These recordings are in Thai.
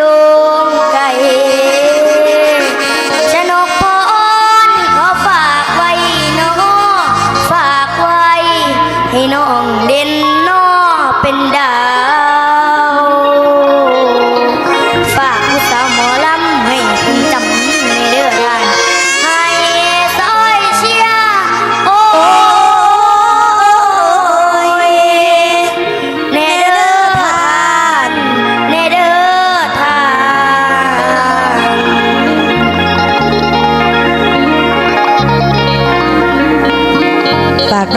ดอ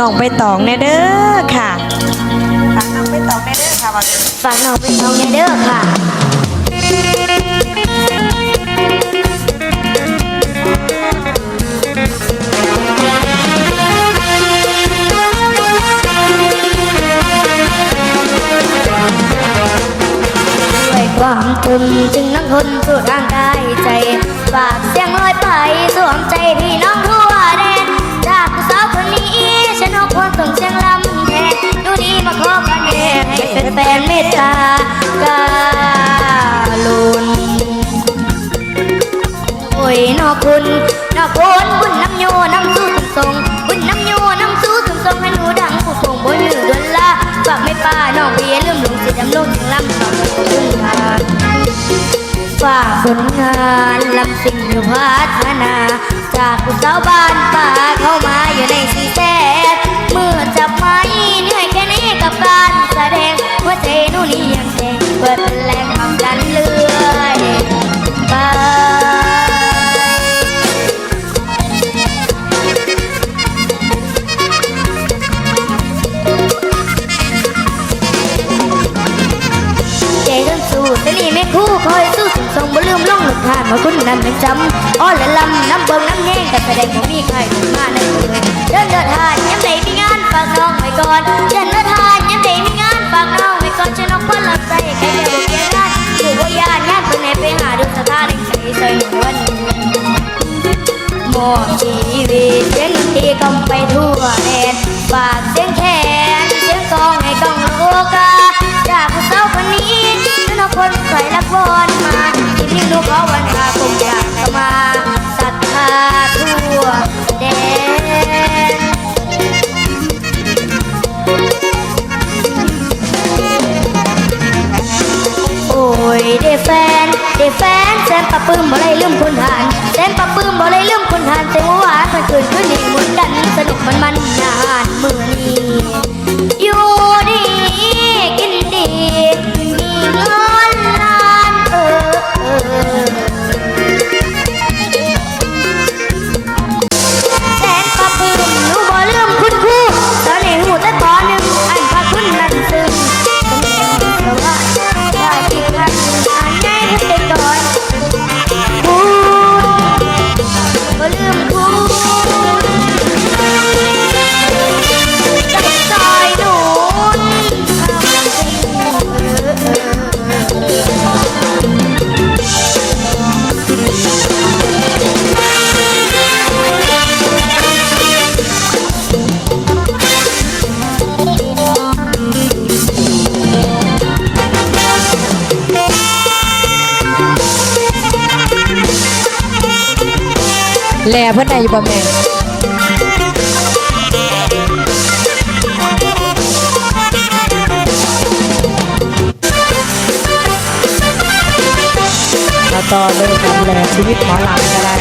องไปตองแน่เด้อค่ะฝากน้องไปตองแน่เด้อค่ะฝากน้องเป็นน้องเนเด้อค่ะด้วยความถึงจึงนั่งทนสู่ร่างกาย แฟนเมตตากรุณโอ้ยนอคุณนอคุณบุญน้ำโยน้ำสู้สุนทรงบุญน้ำโยน้ำสู้สุนทรงให้หนูดังผู้คงบนหรือดวนลาฝากไม่ป้าน้องเบียลืมลงสิดำลงถึงลำสองคุณทานฝากผลงานลำสิ่งอยู่พัฒนา จากผู้สาวบ้านป่าเข้ามาอยู่ในสีแดเเพี่ลูกเขาวันอาคงอยากจะมาศรัทธาทั่วแดนโอ้ยได้แฟนได้แฟนแสนปะปื้มบ่ได้ลืมคนทานแสนปะปื้มบ่ได้ลืมคนทานเสียงหวานมันคืนคืนนี้หมุนกันสนุกมันมันนานมือนี้อยู่ดีกินดีมีเงิน อ แล่เพื่อนไดอยู่บ่แม่ต่อเลยกับแลชีวิตหมอลำก็ได้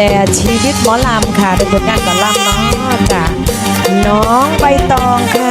ลชีวิตหมอลำค่ะ เป็นผลงานของลำน้องจ้ะน้องใบตองค่ะ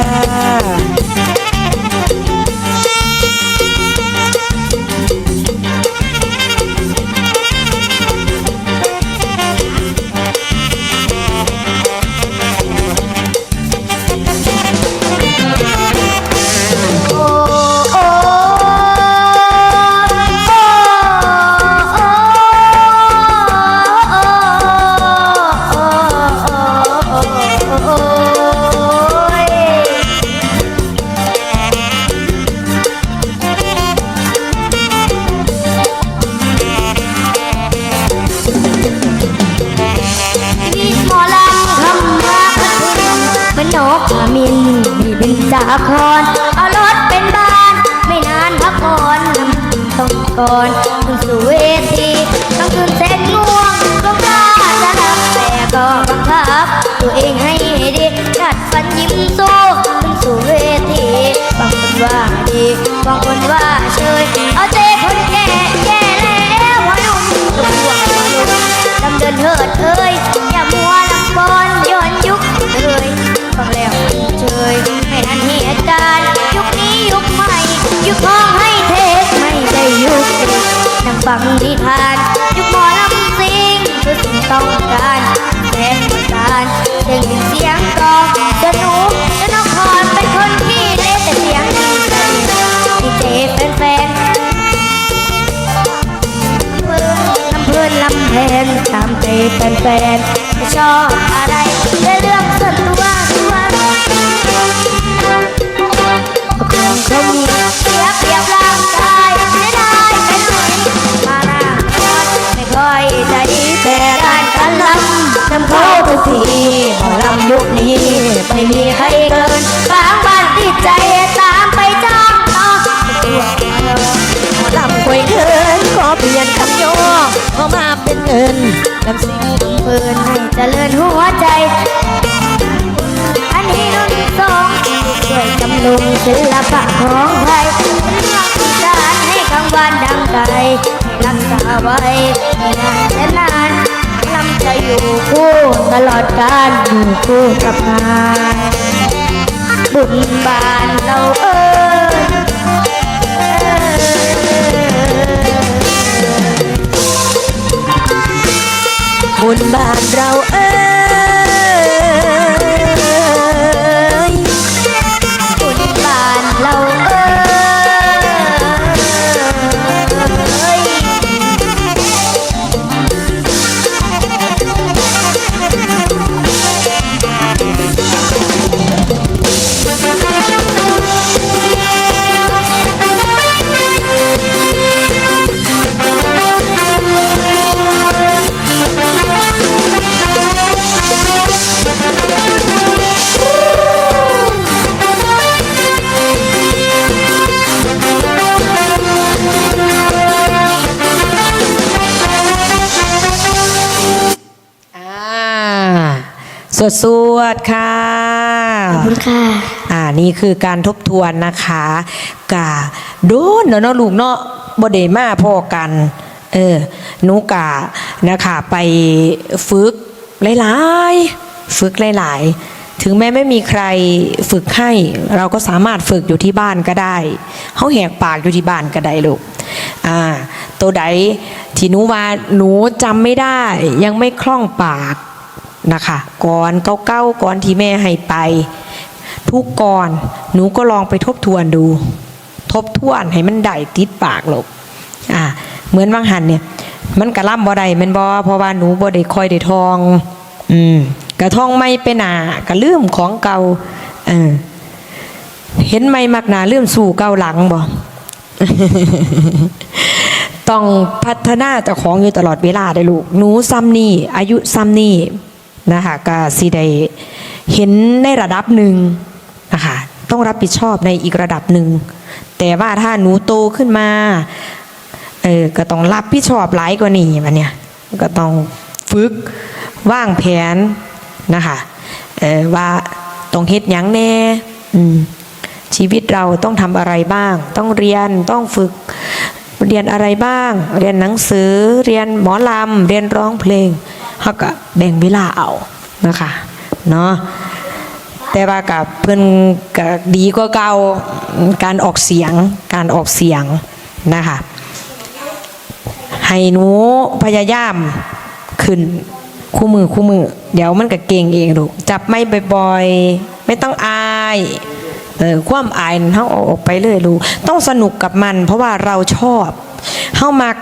ครเอารถเป็นบ้าน ไม่นานพักผ่อนต้องก่อนขึ้นสู่เวทีต้องคืนเส้นง่วงต้องกล้าจะรับแต่ก็บังคับ ตัวเองให้ดีกัดฟันยิ้มสู้ขึ้นสู่เวทีบางคนว่าดีบางคนว่า แฟนไม่ชอบอะไรและเรื่องส่วนตัวตัวคงคงเสียเปรียบร่างกายไม่ได้ไปไหนมาหน้าคอไม่ค่อยจะดีแต่ด้านการลำนำเขาทุกทีหมอลำยุคนี้ไม่มีใครเกิ ลำซิงเพื่อนให้เจริญหัวใจ อันนี้รุ่นสองช่วยจำลงศิลปะของไทยเป็นเรื่องที่สานให้กลางวันดังไกลให้รักษาไว้นานและนานลำจะอยู่คู่ตลอดกาลอยู่คู่กับงานบุญบานเราเอ้ บุญบ้านเราเอ้ สวดสวดๆค่ะ ขอบคุณค่ะอ่านี่คือการทบทวนนะคะกะโดนเนาะเนาะลูกเนาะบ่ได้มาพอกันเออหนูกะนะคะไปฝึกหลายๆ ฝึกหลายๆ ถึงแม้ไม่มีใครฝึกให้ เราก็สามารถฝึกอยู่ที่บ้านก็ได้เขาแหกปากอยู่ที่บ้านก็ได้ลูกอ่าตัวใดที่หนูว่าหนูจำไม่ได้ยังไม่คล่องปาก นะคะก่อนเก้าๆก่อนที่แม่ให้ไป ทุกก่อนหนูก็ลองไปทบทวนดู ทบทวนให้มันได้ติดปากหรอกอ่าเหมือนบางหันเนี่ยมันกระล่ำบ่ได้มันบ่เพราะว่าหนูบ่ได้คอยได้ทอง อืมกระทองไม่ไปหนากระลืมของเก่าเออเห็นไม่มักหนาลืมสู่เก่าหลังบ่ต้องพัฒนาเจ้าของอยู่ตลอดเวลาได้ลูก หนูซ้ำนี่อายุซ้ำนี่ นะคะก็สิได้เห็นในระดับหนึ่งนะคะต้องรับผิดชอบในอีกระดับหนึ่ง แต่ว่าถ้าหนูโตขึ้นมาเออก็ต้องรับผิดชอบหลายกว่านี้มันเนี่ยก็ต้องฝึกว่างแผนนะคะเออว่าต้องเฮ็ดยังแน่อืมชีวิตเราต้องทำอะไรบ้าง ต้องเรียนต้องฝึกเรียนอะไรบ้าง เรียนหนังสือเรียนหมอลำเรียนร้องเพลง เขาก็แบ่งเวลาเอานะคะเนาะแต่ว่ากับเพิ่อนก็ดีกว่าเก่าการออกเสียงการออกเสียงนะคะให้หนูพยายามขึ้นคู่มือคู่มือ เดี๋ยวมันก็เก่งเองลูกจับไม่บ่อยๆไม่ต้องอายเออความอายนั้นเฮาออกไปเลยลูกต้องสนุกกับมัน เพราะว่าเราชอบเฮามัก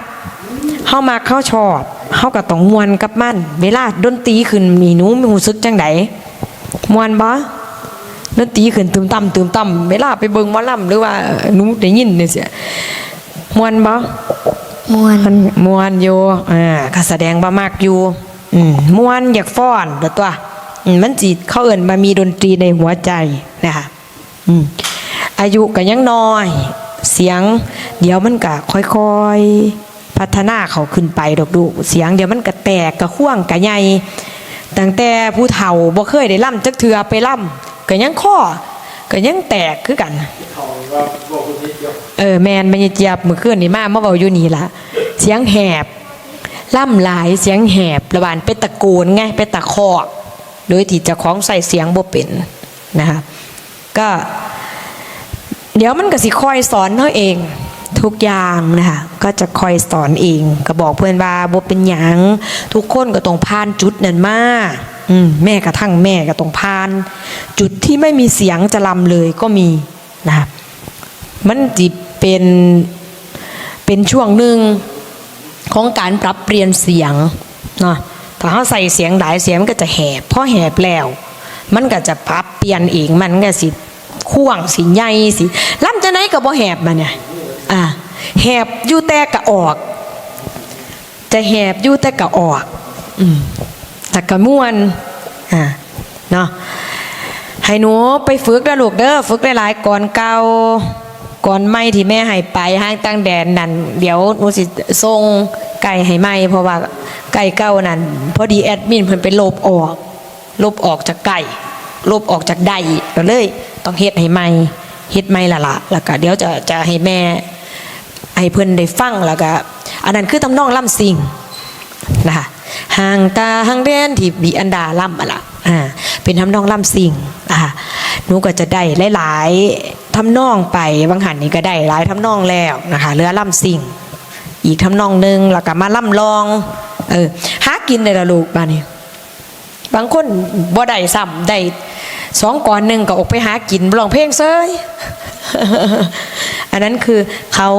เฮามักเข้าชอบ เฮาก็ต้องมวนกับมัน เวลาดนตรีขึ้นมีหนูมีรู้สึกจังไดมวนบ่ดนตรีขึ้นตึมต่ำตึมต่ำเวลาไปเบิ่งหมอลำหรือว่าหนูได้ยินเนี่ยเสียมวนบ่มวนมันมวนอยู่อ่าก็แสดงว่ามากอยู่อืมมวนอยากฟ้อนเด้อตัวอืมมันจิเขาเอิ่นมามีดนตรีในหัวใจนะคะอืมอายุก็ยังน้อย เสียง เดี๋ยวมันก็ค่อยๆ พัฒนาเขาขึ้นไปดอกดูเสียงเดี๋ยวมันก็แตกกระข่วงกระใหญ่ตั้งแต่ผู้เฒ่าบ่เคยได้ล่ำจักเทือไปล่ำก็ยังข้อก็ยังแตกคือกันเออแมนมันจะเจียบมือคืนนี่มาเมื่อเบาอยู่นี่ละเสียงแหบล่ำหลายเสียงแหบระบานเป็นตะโกนไงเป็นตะคอกโดยที่จะคล้องใส่เสียงบ่เป็นนะคะก็ เดี๋ยวมันก็สิคอยสอนเขาเอง ทุกอย่างนะคะก็จะคอยสอนเองก็บอกเพื่อนว่าบ่เป็นหยังทุกคนก็ต้องผ่านจุดนั้นมาอืมแม่กระทั่งแม่ก็ต้องผ่าน จุดที่ไม่มีเสียงจะลำเลยก็มีนะคะมันจิเป็นเป็นช่วงหนึ่งของการปรับเปลี่ยนเสียงเนาะถ้าเขาใส่เสียงหลายเสียงมันก็จะแหบพอแหบแล้ว มันก็จะปรับเปลี่ยนเองมันก็สิข่วงสิใหญ่สิล่ำจะไหนก็บ่แหบมาเนี่ย แหบยู่แต่กะออก จะแหบยู่แต่กะออกอืมแต่กะม่วนอ่าเนาะให้หนูไปฝึกนะลูกเด้อฝึกหลายๆก่อนเก่าก่อนไม่ที่แม่ให้ไปห้างตั้งแดนนั่นเดี๋ยวหนูสิส่งไก่ให้ไหมเพราะว่าไก่เก่านั่นพอดีแอดมินเพิ่นไปลบออกลบออกจากไก่ลบออกจากใดก็เลย ต้องเฮ็ดให้ใหม่เฮ็ดใหม่ละละแล้วก็เดี๋ยวจะจะให้แม่ ให้เพื่อนได้ฟังแล้วก็อันนั้นคือตำนองล่ำซิงนะคะห่างตาห่างแดนที่บีอันดาล่ำอะล่ะอ่าเป็นทำนองล่ำซิงอ่าหนูก็จะได้หลายๆทำนองไปบางหันนี่ก็ได้หลายทำนองแล้วนะคะเหลือล่ำซิงอีกทำนองหนึ่งแล้วก็มาล่ำลองเออหากินเลยละลูกบ้านนี้บางคนบ่ได้ซ้ำได้สองก่อนหนึ่งก็ออกไปหากินร้องเพลงเซย อันนั้นคือเขา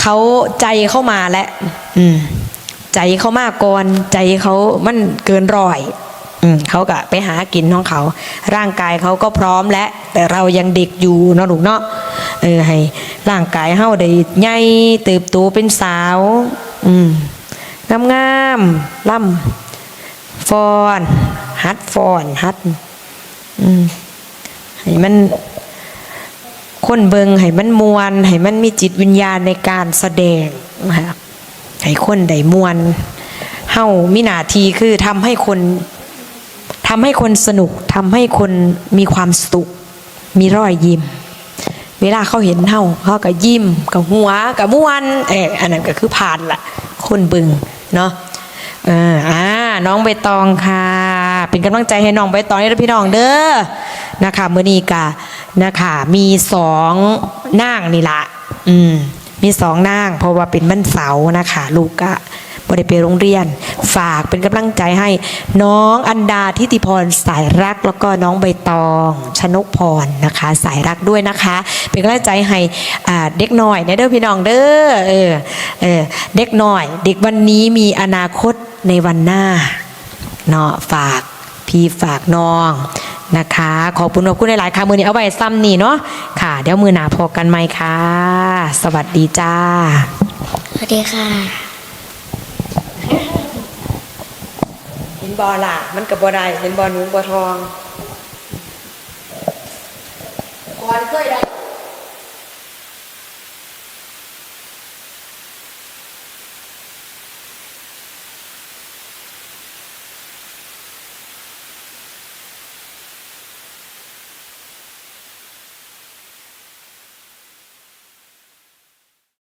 เขาใจเข้ามาแล้วอืม ใจเขามากก่อนใจเขามันเกินร้อย อืมเขาก็ไปหากินของเขา ร่างกายเขาก็พร้อมแล้วแต่เรายังเด็กอยู่เนาะลูกเนาะเออให้ ร่างกายเฮาได้ใหญ่เติบโตเป็นสาว อืมงามๆล่ำฟอน ฮัดฟอนฮัด อืมให้มัน คนเบิงให้มันมวนให้มันมีจิตวิญญาณในการแสดงนะครับให้คนได้มวนเฮามีหน้าที่คือทำให้คนทำให้คนสนุกทำให้คนมีความสุขมีรอยยิ้ม เวลาเขาเห็นเฮาเขาก็ยิ้มกับหัวกับม้วนเอออันนั้นก็คือผ่านละคนเบึงเนาะเอออ่าน้องใบตองค่ะ เป็นกำลังใจให้น้องใบตองให้พี่น้องเด้อนะคะเมื่อนี้กะ นะคะมีสองนางนี่ละอืมมีสองนางเพราะว่าเป็นมันเสานะคะลูกกะบริไปโรงเรียน ฝากเป็นกำลังใจให้น้องอันดาทิติพรสายรักแล้วก็น้องใบตอง ชนกพรนะคะ สายรักด้วยนะคะ เป็นกำลังใจให้เด็กหน้อยเด้อพี่น้องเด้อเออเออเด็กหน้อย เด็กวันนี้มีอนาคตในวันหน้าเนาะฝากพี่ฝากน้อง นะคะ ขอบคุณขอบคุณหลายๆค่ะมือนี้เอาไว้ซ้ำนี่เนาะค่ะ เดี๋ยวมือหนาพอกันไหมค่ะ สวัสดีจ้า สวัสดีค่ะ เห็นบอล่ะ มันกับบอได้เห็นบอหนูบอทอง